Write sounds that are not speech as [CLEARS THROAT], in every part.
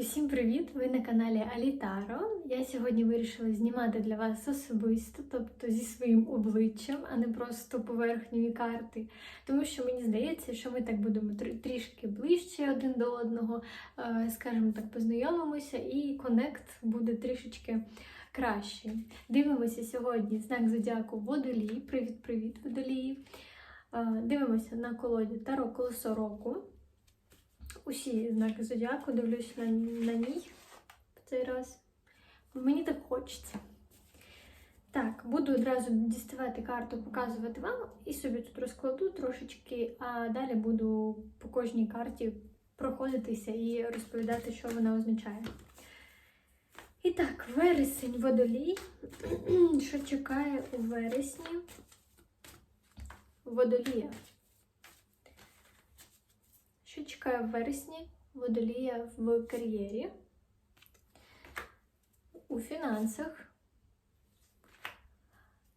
Усім привіт! Ви на каналі Алітаро. Я сьогодні вирішила знімати для вас особисто, тобто зі своїм обличчям, а не просто поверхньої карти. Тому що мені здається, що ми так будемо трішки ближче один до одного, е, скажімо так, познайомимося, і конект буде трішечки краще. Дивимося сьогодні знак зодіаку Водолій. Привіт-привіт, Водолії! Е, Дивимося на колоді Таро Колесо року усі знаки зодіаку, дивлюсь на, на ній в цей раз. Мені так хочеться. Так, буду одразу діставати карту, показувати вам і собі тут розкладу трошечки, а далі буду по кожній карті проходитися і розповідати, що вона означає. І так, вересень водолій. [CLEARS THROAT] Що чекає у вересні водолія? Чекає в вересні водолія в кар'єрі, у фінансах,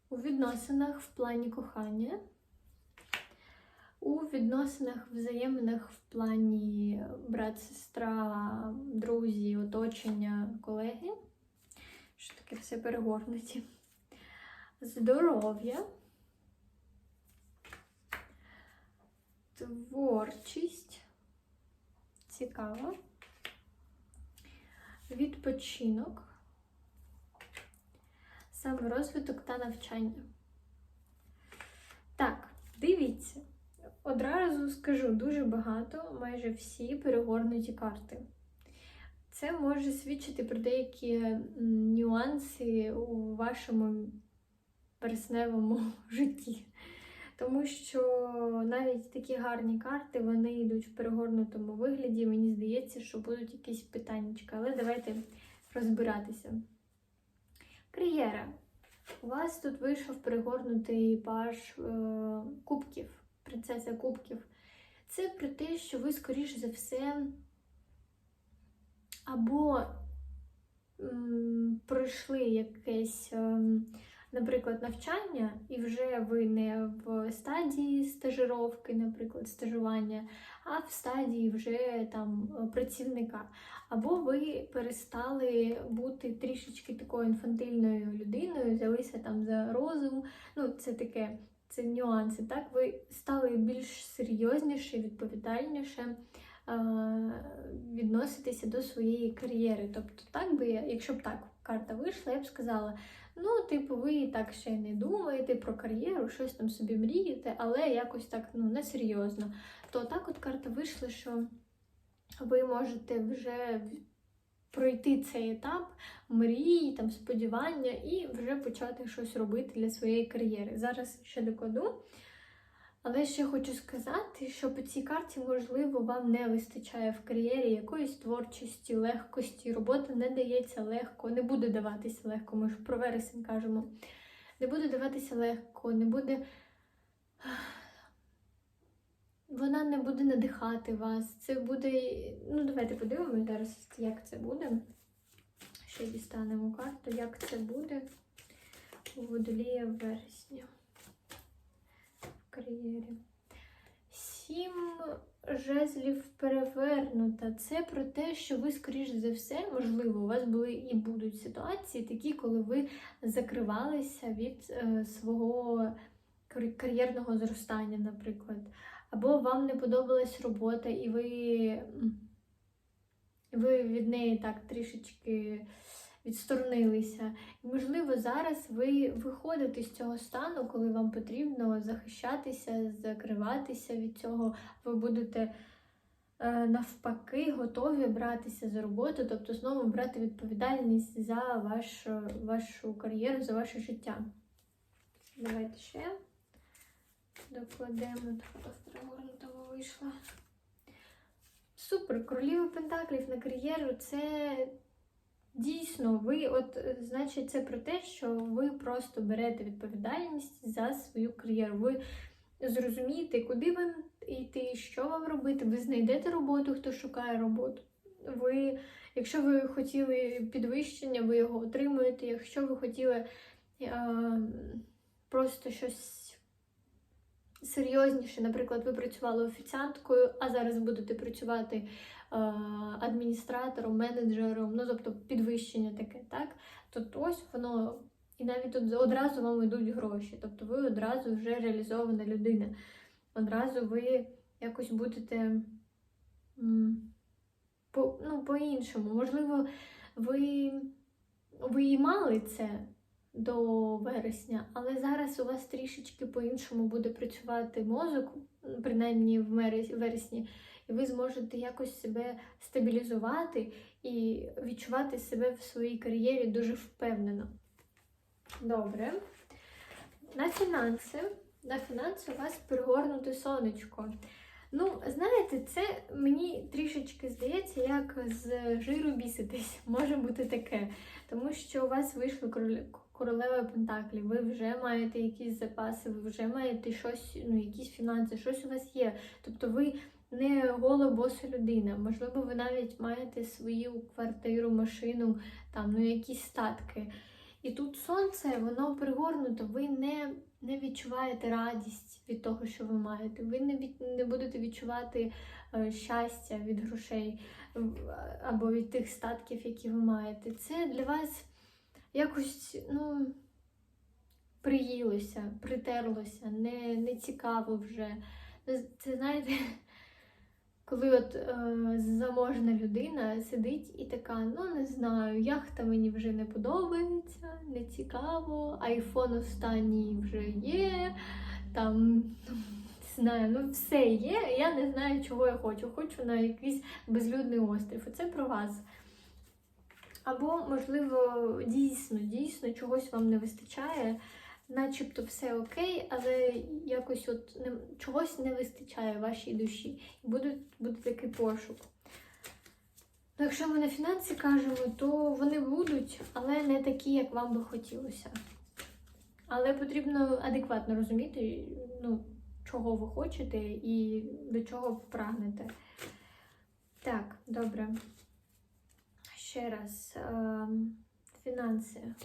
у відносинах в плані кохання, у відносинах, взаєминах в плані брат, сестра, друзі, оточення, колеги. Що таке все перегорнуті. Здоров'я. Творчість. Цікаво. Відпочинок. Саморозвиток та навчання. Так, дивіться. Одразу скажу дуже багато, майже всі перегорнуті карти. Це може свідчити про деякі нюанси у вашому вересневому [LAUGHS] житті. Тому що навіть такі гарні карти вони йдуть в перегорнутому вигляді. Мені здається, що будуть якісь питаннячка. Але давайте розбиратися. Кар'єра. У вас тут вийшов перегорнутий паж е, кубків, принцеса кубків. Це про те, що ви, скоріш за все, або м, пройшли якесь. ем, наприклад, навчання, і вже ви не в стадії стажировки, наприклад, стажування, а в стадії вже там працівника. Або ви перестали бути трішечки такою інфантильною людиною, взялися там за розум. Ну, це таке, це нюанси. Так, ви стали більш серйозніше, відповідальніше. е, Відноситися до своєї кар'єри. Тобто, так би я, якщо б так карта вийшла, я б сказала: Ну, типу, ви так ще не думаєте про кар'єру, щось там собі мрієте, але якось так ну, несерйозно. То так от карта вийшла, що ви можете вже пройти цей етап мрії, там, сподівання і вже почати щось робити для своєї кар'єри. Зараз ще докладу. Але ще хочу сказати, що по цій карті, можливо, вам не вистачає в кар'єрі якоїсь творчості, легкості. Робота не дається легко, не буде даватися легко. Ми ж про вересень кажемо. Не буде даватися легко, не буде. Вона не буде надихати вас. Це буде. Ну, давайте подивимося зараз, як це буде. Ще дістанемо карту, як це буде у водолія в вересні кар'єрі. Сім жезлів перевернута. Це про те, що ви, скоріш за все, можливо, у вас були і будуть ситуації такі, коли ви закривалися від е, свого кар'єрного зростання, наприклад. Або вам не подобалась робота, і ви, ви від неї так трішечки відсторонилися. І, можливо, зараз ви виходите з цього стану, коли вам потрібно захищатися, закриватися від цього. Ви будете е, навпаки готові братися за роботу, тобто знову брати відповідальність за вашу, вашу кар'єру, за ваше життя. Давайте ще докладемо. Так, перегорнутого вийшла. Супер! Королева Пентаклів на кар'єру це Дійсно, ви, от, е, значить, це про те, що ви просто берете відповідальність за свою кар'єру. Ви зрозумієте, куди вам йти, що вам робити. Ви знайдете роботу, хто шукає роботу. Ви, якщо ви хотіли підвищення, ви його отримуєте. Якщо ви хотіли е, просто щось серйозніше, наприклад, ви працювали офіціанткою, а зараз будете працювати адміністратором, менеджером, ну тобто підвищення таке, так? То ось воно. І навіть од- одразу вам йдуть гроші. Тобто ви одразу вже реалізована людина. Одразу ви якось будете по, ну, по-іншому. Можливо, ви, ви і мали це до вересня, але зараз у вас трішечки по-іншому буде працювати мозок, принаймні в вересні, і ви зможете якось себе стабілізувати і відчувати себе в своїй кар'єрі дуже впевнено. Добре. На фінанси. На фінанси у вас перегорнуте сонечко. Ну, знаєте, це мені трішечки здається, як з жиру біситись. [LAUGHS] Може бути таке. Тому що у вас короле- королева Пентаклі, ви вже маєте якісь запаси, ви вже маєте щось, ну, якісь фінанси, щось у вас є. Тобто ви не гола боса людина. Можливо, ви навіть маєте свою квартиру, машину, там, ну, якісь статки. І тут сонце, воно пригорнуто, ви не, не відчуваєте радість від того, що ви маєте. Ви не, від, не будете відчувати е, щастя від грошей або від тих статків, які ви маєте. Це для вас якось ну, приїлося, притерлося, не, не цікаво вже. Це знаєте, [LAUGHS] коли от е, заможна людина сидить і така, ну не знаю, яхта мені вже не подобається, не цікаво, айфон останній вже є, там [LAUGHS] знаю, ну все є. Я не знаю, чого я хочу. Хочу на якийсь безлюдний острів. Оце про вас. Або, можливо, дійсно, дійсно чогось вам не вистачає, начебто все окей, але якось от не, чогось не вистачає вашій душі. І буде, буде такий пошук. Ну, якщо ми на фінанси кажемо, то вони будуть, але не такі, як вам би хотілося. Але потрібно адекватно розуміти, ну, чого ви хочете і до чого прагнете. Так, добре. Ще раз. ем, Фінанси.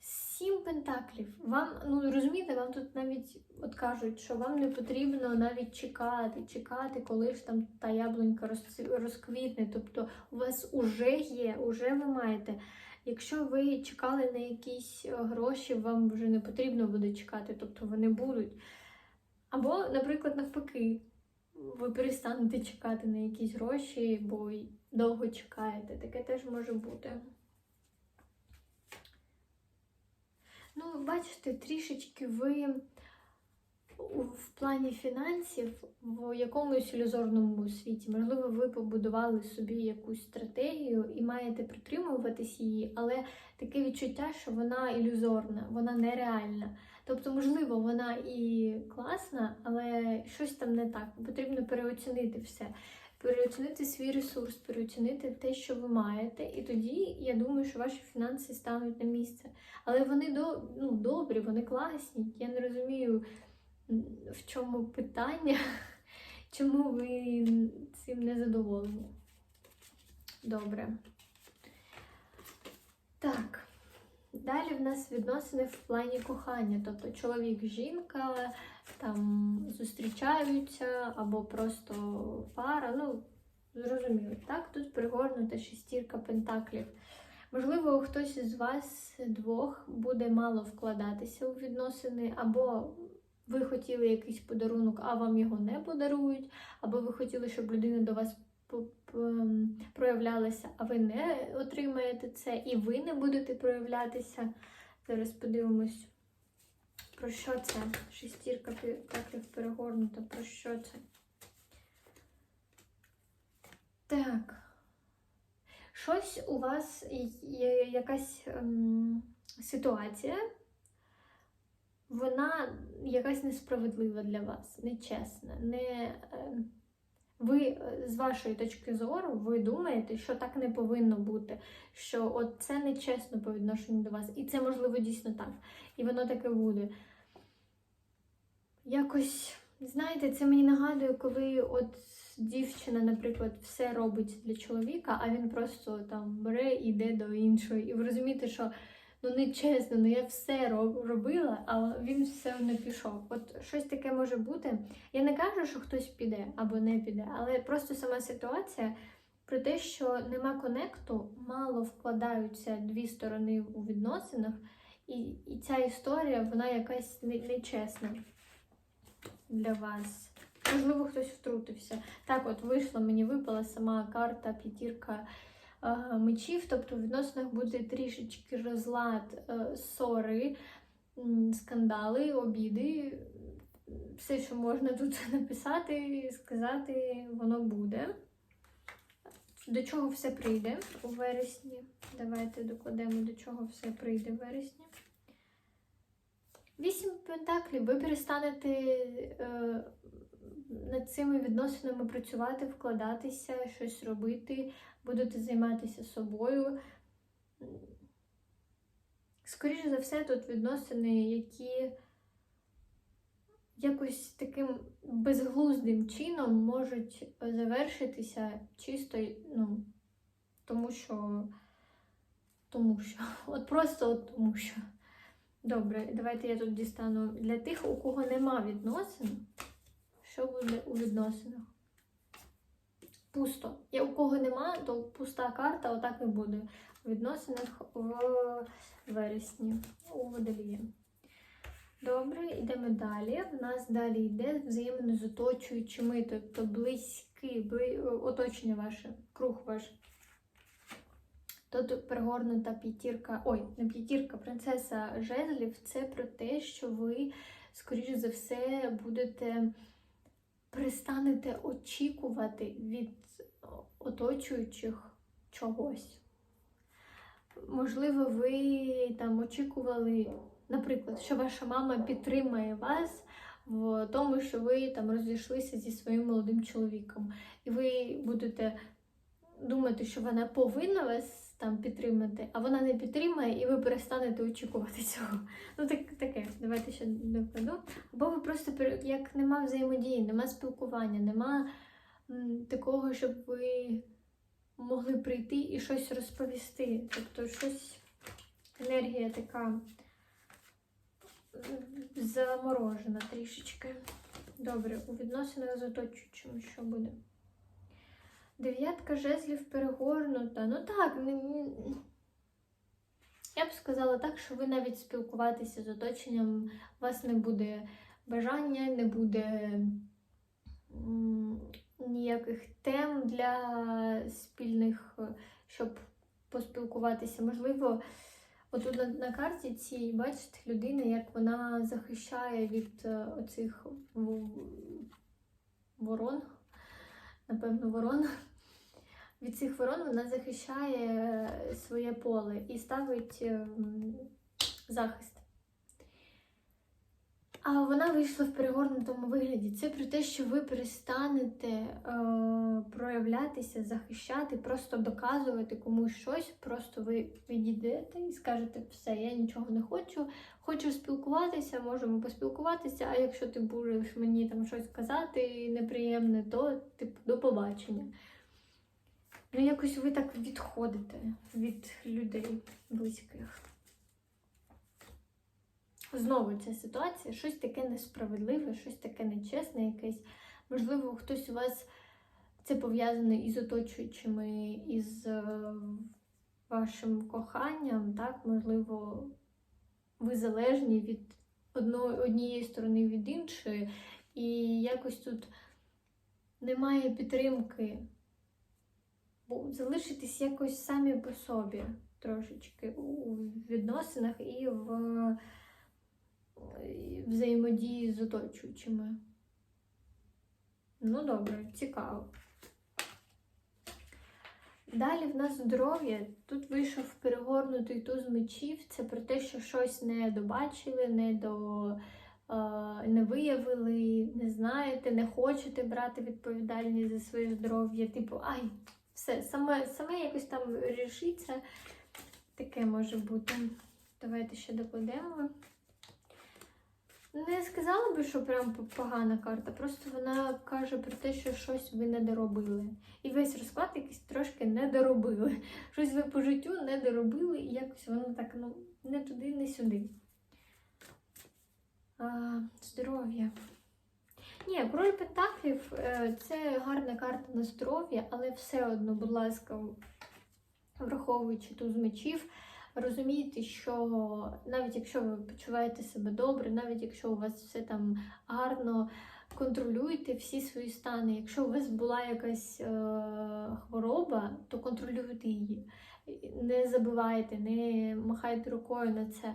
Сім пентаклів. Вам, ну розумієте, вам тут навіть от кажуть, що вам не потрібно навіть чекати, чекати, коли ж там та яблунька розквітне. Тобто у вас уже є, уже ви маєте. Якщо ви чекали на якісь е, гроші, вам вже не потрібно буде чекати, тобто вони будуть. Або, наприклад, навпаки, ви перестанете чекати на якісь гроші, бо довго чекаєте. Таке теж може бути. Ну, бачите, трішечки ви в плані фінансів в якомусь ілюзорному світі. Можливо, ви побудували собі якусь стратегію і маєте притримуватись її, але таке відчуття, що вона ілюзорна, вона нереальна. Тобто, можливо, вона і класна, але щось там не так. Потрібно переоцінити все. Переоцінити свій ресурс, переоцінити те, що ви маєте, і тоді я думаю, що ваші фінанси стануть на місце. Але вони до, ну, добрі, вони класні. Я не розумію, в чому питання, [LAUGHS] чому ви цим не задоволені. Добре. Так. Далі в нас відносини в плані кохання. Тобто чоловік, жінка там зустрічаються або просто пара. Ну, зрозуміло, так? Тут пригорнута шестірка пентаклів. Можливо, хтось із вас двох буде мало вкладатися у відносини, або ви хотіли якийсь подарунок, а вам його не подарують, або ви хотіли, щоб людина до вас по- проявлялася, а ви не отримаєте це, і ви не будете проявлятися. Зараз подивимось, про що це? Шестірка пентаклів перегорнута, про що це? Так. Щось у вас є якась ем, ситуація, вона якась несправедлива для вас, нечесна. Не, ем, ви е, з вашої точки зору ви думаєте, що так не повинно бути, що от це нечесно по відношенню до вас. І це можливо дійсно так. І воно таке буде. Якось, знаєте, це мені нагадує, коли от дівчина, наприклад, все робить для чоловіка, а він просто там бере і йде до іншої. І ви розумієте, що ну не чесно, ну я все робила, а він все одно пішов. От щось таке може бути. Я не кажу, що хтось піде або не піде, але просто сама ситуація про те, що нема конекту, мало вкладаються дві сторони у відносинах, і, і ця історія, вона якась не- нечесна для вас. Можливо, хтось втрутився. Так, от вийшла, мені випала сама карта п'ятірка мечів, тобто в відносинах буде трішечки розлад, е, ссори, скандали, обіди. Все, що можна тут [LAUGHS] написати, сказати, воно буде. До чого все прийде у вересні? Давайте докладемо, до чого все прийде в вересні. Вісім пентаклів. Ви перестанете е, над цими відносинами працювати, вкладатися, щось робити, будете займатися собою. Скоріше за все, тут відносини, які якось таким безглуздим чином можуть завершитися чисто, ну, тому що. Тому що. [LAUGHS] От просто от тому що. Добре, давайте я тут дістану для тих, у кого нема відносин. Що буде у відносинах? Пусто. Я у кого нема, то пуста карта, отак і буде. У відносинах в вересні у водолії. Добре, йдемо далі. У нас далі йде взаємно з оточуючими, тобто близькі, бли... оточення ваше, круг ваш. Тут перегорнута п'ятірка, ой, не п'ятірка, принцеса жезлів. Це про те, що ви, скоріш за все, будете перестанете очікувати від оточуючих чогось. Можливо, ви там очікували, наприклад, що ваша мама підтримає вас в тому, що ви там розійшлися зі своїм молодим чоловіком, і ви будете думати, що вона повинна вас там підтримати, а вона не підтримає, і ви перестанете очікувати цього. Ну так таке, давайте ще докладу. Або ви просто як нема взаємодії, нема спілкування, нема м, такого, щоб ви могли прийти і щось розповісти. Тобто щось енергія така заморожена трішечки. Добре, у відносинах з оточуючими що буде? Дев'ятка жезлів перегорнута. Ну так, я б сказала так, що ви навіть спілкуватися з оточенням, у вас не буде бажання, не буде ніяких тем для спільних, щоб поспілкуватися. Можливо, отут на, на карті цій, бачите, людина, як вона захищає від е, оцих ворон, напевно, ворон. Від цих ворон вона захищає е, своє поле і ставить ем, захист. А вона вийшла в перегорнутому вигляді. Це про те, що ви перестанете е, проявлятися, захищати, просто доказувати комусь щось. Просто ви відійдете і скажете, все, я нічого не хочу. Хочу спілкуватися, можемо поспілкуватися. А якщо ти будеш мені там щось казати неприємне, то типу до побачення. Ну, якось ви так відходите від людей близьких. Знову ця ситуація, щось таке несправедливе, щось таке нечесне якесь. Можливо, хтось у вас це пов'язане із оточуючими, із е, вашим коханням, так? Можливо, ви залежні від одної, однієї сторони від іншої, і якось тут немає підтримки залишитись якось самі по собі трошечки у відносинах і в взаємодії з оточуючими. Ну, добре, цікаво. Далі в нас здоров'я. Тут вийшов перегорнутий туз мечів. Це про те, що щось не добачили, не до. е, Не виявили, не знаєте, не хочете брати відповідальність за своє здоров'я. Типу, ай, все, саме, саме якось там рішиться. Таке може бути. Давайте ще докладемо. Не сказала би, що прям погана карта, просто вона каже про те, що щось ви не доробили. І весь розклад якийсь трошки не доробили. Щось ви по життю не доробили, і якось воно так ну, не туди, не сюди. А, здоров'я. Ні, король Пентаклів е, це гарна карта на здоров'я, але все одно, будь ласка, враховуючи туз мечів, розумійте, що навіть якщо ви почуваєте себе добре, навіть якщо у вас все там гарно, контролюйте всі свої стани. Якщо у вас була якась е, хвороба, то контролюйте її. Не забивайте, не махайте рукою на це.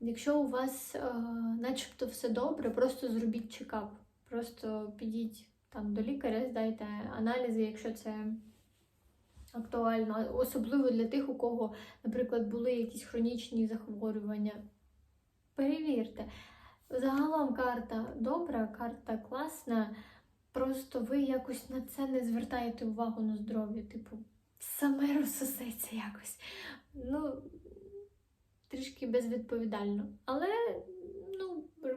Якщо у вас е, начебто все добре, просто зробіть чекап. Просто підіть там до лікаря, здайте аналізи, якщо це актуально, особливо для тих, у кого, наприклад, були якісь хронічні захворювання. Перевірте. Загалом карта добра, карта класна. Просто ви якось на це не звертаєте увагу на здоров'я. Типу, саме розсосеться якось. Ну, трішки безвідповідально. Але,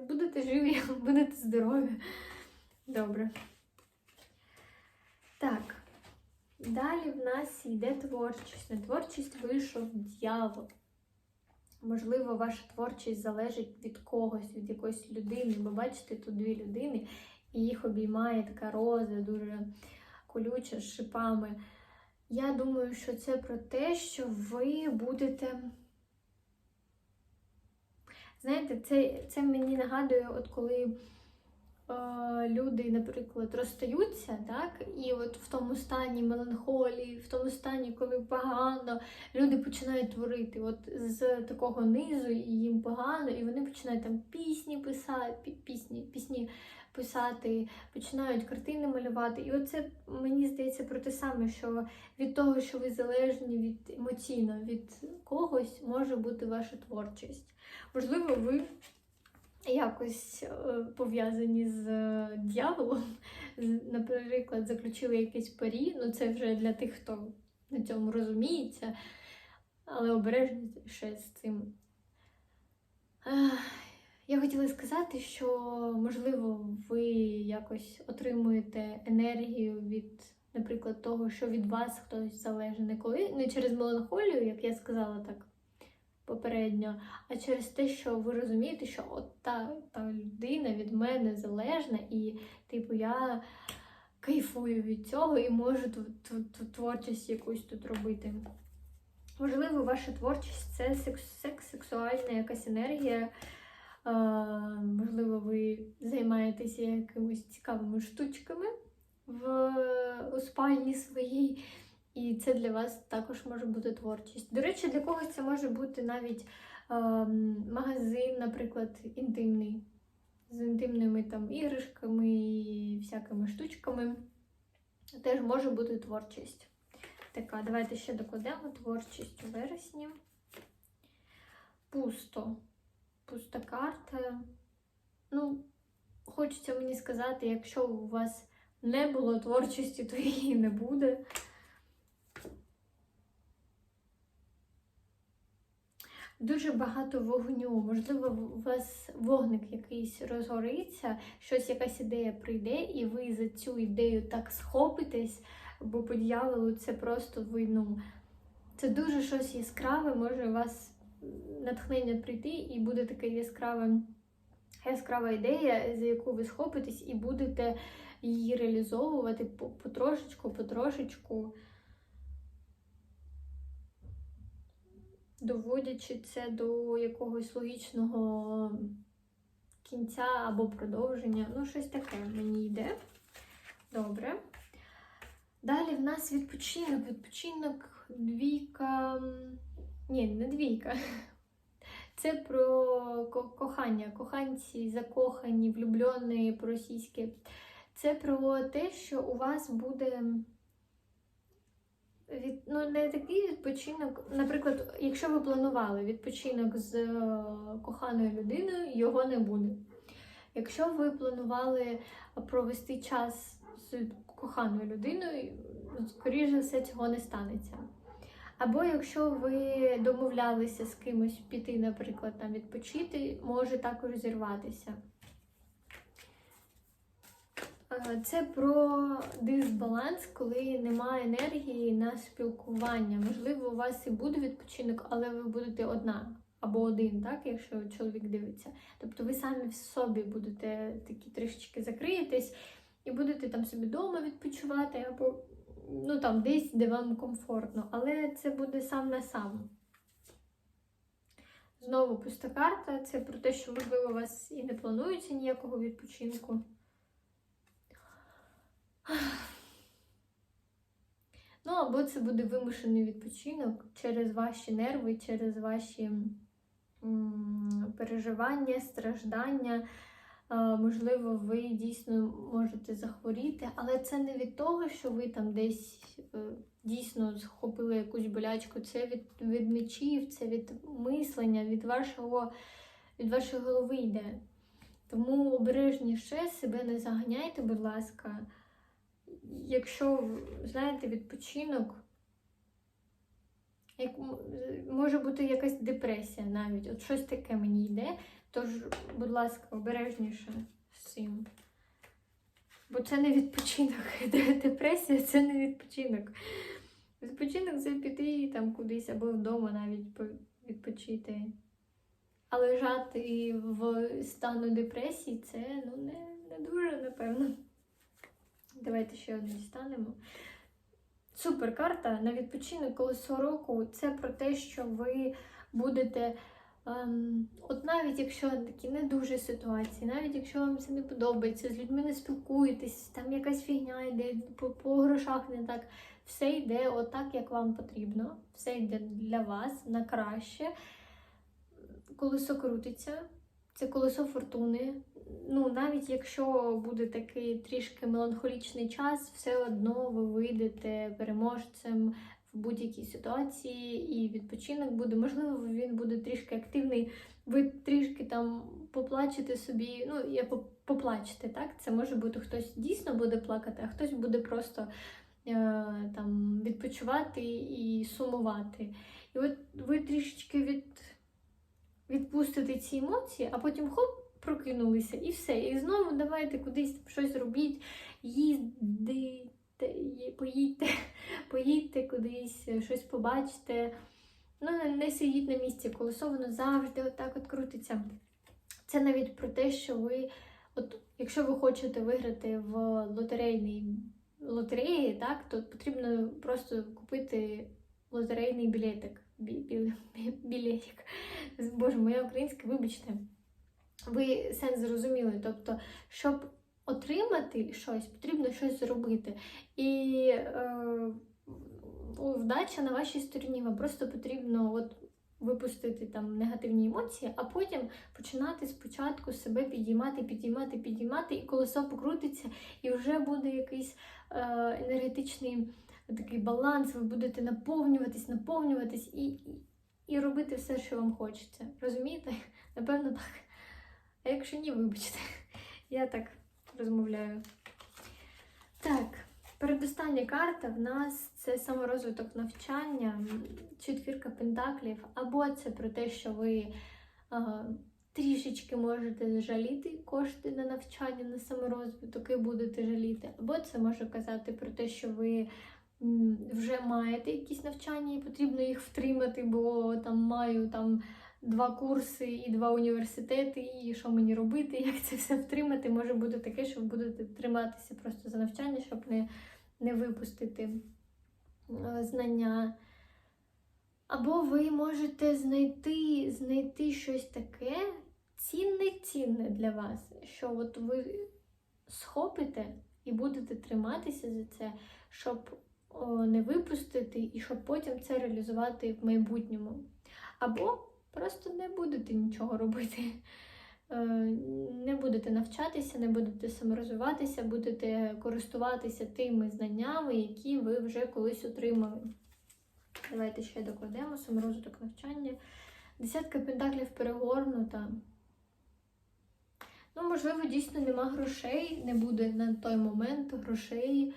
будете живі, [LAUGHS] будете здорові. Добре. Так. Далі в нас йде творчість. На творчість вийшов дьявол. Можливо, ваша творчість залежить від когось, від якоїсь людини. Ви бачите тут дві людини, і їх обіймає така роза, дуже колюча, з шипами. Я думаю, що це про те, що ви будете. Знаєте, це, це мені нагадує, от коли е, люди, наприклад, розстаються, так, і от в тому стані меланхолії, в тому стані, коли погано, люди починають творити от з такого низу, і їм погано, і вони починають там пісні писати, пісні, пісні писати, починають картини малювати. І оце мені здається про те саме, що від того, що ви залежні від емоційно від когось, може бути ваша творчість. Можливо, ви якось е, пов'язані з е, дьяволом, наприклад, заключили якесь парі, ну це вже для тих, хто на цьому розуміється, але обережніше з цим. Я хотіла сказати, що, можливо, ви якось отримуєте енергію від, наприклад, того, що від вас хтось залежить не коли не через меланхолію, як я сказала так попередньо, а через те, що ви розумієте, що от та, та людина від мене залежна, і, типу, я кайфую від цього і можу ту, ту, ту творчість якусь тут робити. Можливо, ваша творчість це секс, секс сексуальна якась енергія. Можливо, ви займаєтеся якимись цікавими штучками в у спальні своїй. І це для вас також може бути творчість. До речі, для когось це може бути навіть ем, магазин, наприклад, інтимний, з інтимними там іграшками і всякими штучками. Теж може бути творчість. Така, давайте ще докладемо творчість у вересні. Пусто. Пуста карта. Ну, хочеться мені сказати, якщо у вас не було творчості, то її не буде. Дуже багато вогню. Можливо, у вас вогник якийсь розгориться, щось, якась ідея прийде, і ви за цю ідею так схопитесь, бо по дьяволу це просто ви, ну, це дуже щось яскраве, може у вас натхнення прийти, і буде така яскрава, яскрава ідея, за яку ви схопитесь, і будете її реалізовувати потрошечку, потрошечку. доводячи це до якогось логічного кінця або продовження. Ну, щось таке мені йде. Добре. Далі в нас відпочинок. Відпочинок двійка. Ні, не двійка. [LAUGHS] Це про кохання, коханці, закохані, влюблені по-російськи. Це про те, що у вас буде від, ну, не такий відпочинок. Наприклад, якщо ви планували відпочинок з е, коханою людиною, його не буде. Якщо ви планували провести час з коханою людиною, скоріше все, цього не станеться. Або якщо ви домовлялися з кимось піти, наприклад, там відпочити, може також зірватися. Е, Це про дисбаланс, коли немає енергії на спілкування. Можливо, у вас і буде відпочинок, але ви будете одна або один, так, якщо чоловік дивиться. Тобто ви самі в собі будете такі трішечки закриєтесь і будете там собі вдома відпочивати, або ну, там, десь, де вам комфортно. Але це буде сам на сам. Знову пуста карта. Це про те, що, можливо, у вас і не планується ніякого відпочинку. Ну, або це буде вимушений відпочинок через ваші нерви, через ваші м, переживання, страждання. А, можливо, ви дійсно можете захворіти, але це не від того, що ви там десь е, дійсно схопили якусь болячку. Це від, від мечів, це від мислення, від вашого, від вашої голови йде. Тому обережніше себе не заганяйте, будь ласка. Якщо, знаєте, відпочинок, як, може бути якась депресія навіть, от щось таке мені йде, тож, будь ласка, обережніше з цим. Бо це не відпочинок. [LAUGHS] Депресія це не відпочинок. Відпочинок це піти там кудись або вдома навіть відпочити. А лежати в стану депресії це ну, не, не дуже, напевно. Давайте ще одну дістанемо. Супер карта на відпочинок колесо року. Це про те, що ви будете. Ем, от навіть якщо такі не дуже ситуації, навіть якщо вам це не подобається, з людьми не спілкуєтесь, там якась фігня йде, по, по грошах не так, все йде отак, як вам потрібно, все йде для вас на краще. Колесо крутиться, це колесо фортуни. Ну, навіть якщо буде такий трішки меланхолічний час, все одно ви вийдете переможцем в будь-якій ситуації, і відпочинок буде. Можливо, він буде трішки активний. Ви трішки там поплачете собі, ну, я поплачете, так? Це може бути хтось дійсно буде плакати, а хтось буде просто е, там відпочивати і сумувати. І от ви трішечки від, відпустите ці емоції, а потім хоп, прокинулися і все. І знову давайте кудись щось робіть, їздите, ї- поїдьте, [LAUGHS] поїдьте кудись, щось побачите. Ну, не, сидіть на місці, колесо воно завжди отак от крутиться. Це навіть про те, що ви, от, якщо ви хочете виграти в лотерейній лотереї, так, то потрібно просто купити лотерейний білетик. Бі, бі, бі, білетик. Боже, моя українська, вибачте. Ви сенс зрозуміли. Тобто, щоб отримати щось, потрібно щось зробити. І е, вдача на вашій стороні. Вам просто потрібно от, випустити там негативні емоції, а потім починати спочатку себе підіймати, підіймати, підіймати, і колесо покрутиться, і вже буде якийсь е, енергетичний такий баланс, ви будете наповнюватись, наповнюватись і, і, і робити все, що вам хочеться. Розумієте? Напевно, так. А якщо ні, вибачте, я так розмовляю. Так, передостання карта в нас це саморозвиток навчання, четвірка пентаклів, або це про те, що ви а, трішечки можете жаліти кошти на навчання, на саморозвиток і будете жаліти, або це може казати про те, що ви вже маєте якісь навчання і потрібно їх втримати, бо там маю там два курси і два університети, і що мені робити, [LAUGHS] як це все втримати. Може бути таке, що ви будете триматися просто за навчання, щоб не, не випустити е, знання. Або ви можете знайти, знайти щось таке цінне, цінне для вас, що от ви схопите і будете триматися за це, щоб не випустити, і щоб потім це реалізувати в майбутньому. Або просто не будете нічого робити. Е, Не будете навчатися, не будете саморозвиватися, будете користуватися тими знаннями, які ви вже колись отримали. Давайте ще докладемо саморозвиток навчання. Десятка пентаклів перегорнута. Ну, можливо, дійсно нема грошей, не буде на той момент грошей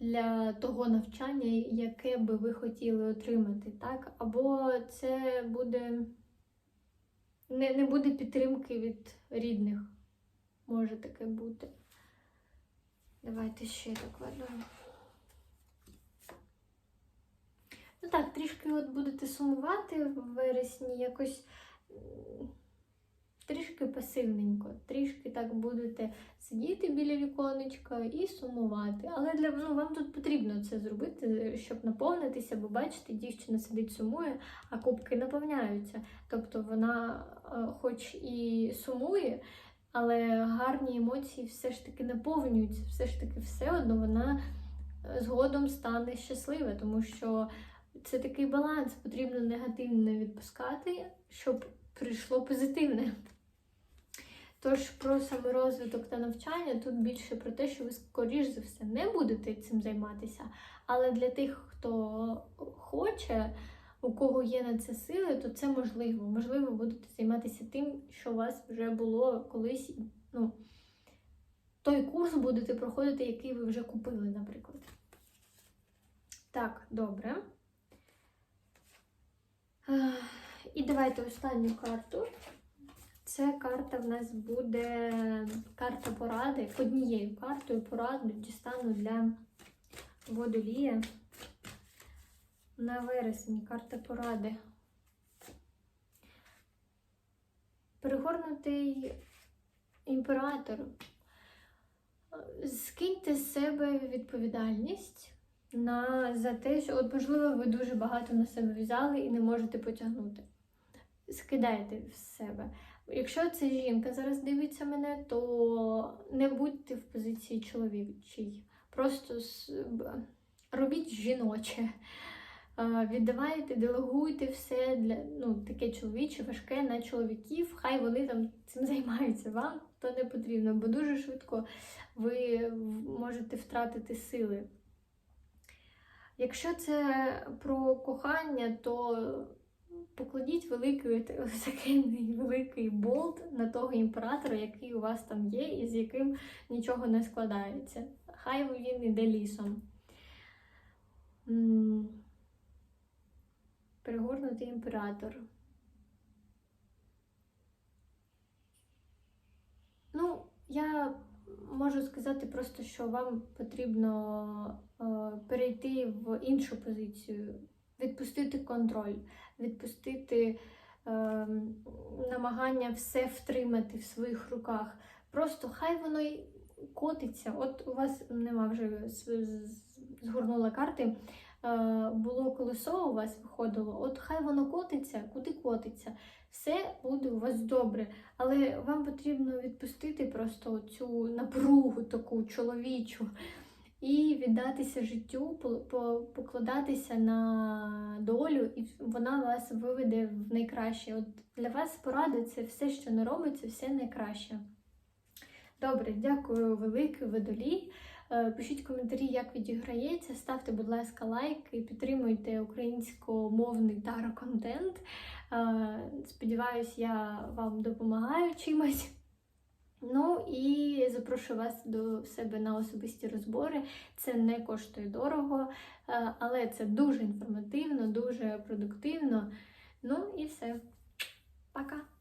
для того навчання, яке би ви хотіли отримати, так? Або це буде не, не буде підтримки від рідних. Може таке бути. Давайте ще так кладу. Ну так, трішки от будете сумувати в вересні, якось трішки пасивненько, трішки так будете сидіти біля віконечка і сумувати. Але для ну, вам тут потрібно це зробити, щоб наповнитися, бо бачите, дівчина сидить сумує, а кубки наповняються. Тобто вона, е, хоч і сумує, але гарні емоції все ж таки наповнюються, все ж таки все одно вона е, згодом стане щаслива, тому що це такий баланс, потрібно негативне відпускати, щоб прийшло позитивне. Тож про саморозвиток та навчання тут більше про те, що ви, скоріш за все, не будете цим займатися. Але для тих, хто хоче, у кого є на це сили, то це можливо. Можливо, будете займатися тим, що у вас вже було колись. Ну, той курс будете проходити, який ви вже купили, наприклад. Так, добре. І давайте останню карту. Це карта в нас буде карта поради. Однією картою пораду дістану для водолія. На вересень карта поради. Перегорнутий імператор. Скиньте з себе відповідальність на, за те, що, от, можливо, ви дуже багато на себе взяли і не можете потягнути. Скидайте з себе. Якщо це жінка зараз дивиться мене, то не будьте в позиції чоловічій. Просто робіть жіноче. Віддавайте, делегуйте все для ну, таке чоловіче, важке на чоловіків. Хай вони там цим [LAUGHS] займаються. Вам то не потрібно, бо дуже швидко ви можете втратити сили. Якщо це про кохання, то покладіть великий [LAUGHS] такий великий болт на того імператора, який у вас там є, і з яким нічого не складається. Хай він іде лісом. Перегорнутий імператор. Ну, я можу сказати просто, що вам потрібно е, перейти в іншу позицію, відпустити контроль, відпустити е, намагання все втримати в своїх руках. Просто хай воно й котиться. От у вас нема вже згорнула карти. е, Було колесо у вас виходило, от хай воно котиться, куди котиться. Все буде у вас добре. Але вам потрібно відпустити просто цю напругу таку чоловічу і віддатися життю, по- по- покладатися на долю, і вона вас виведе в найкраще. От для вас поради це все, що не робиться, все найкраще. Добре, дякую велике, водолій. Е, Пишіть коментарі, як відіграється. Ставте, будь ласка, лайк і підтримуйте українськомовний таро-контент. Е, Сподіваюсь, я вам допомагаю чимось. Ну і запрошую вас до себе на особисті розбори. Це не коштує дорого, е, але це дуже інформативно, дуже продуктивно. Ну і все. Пока!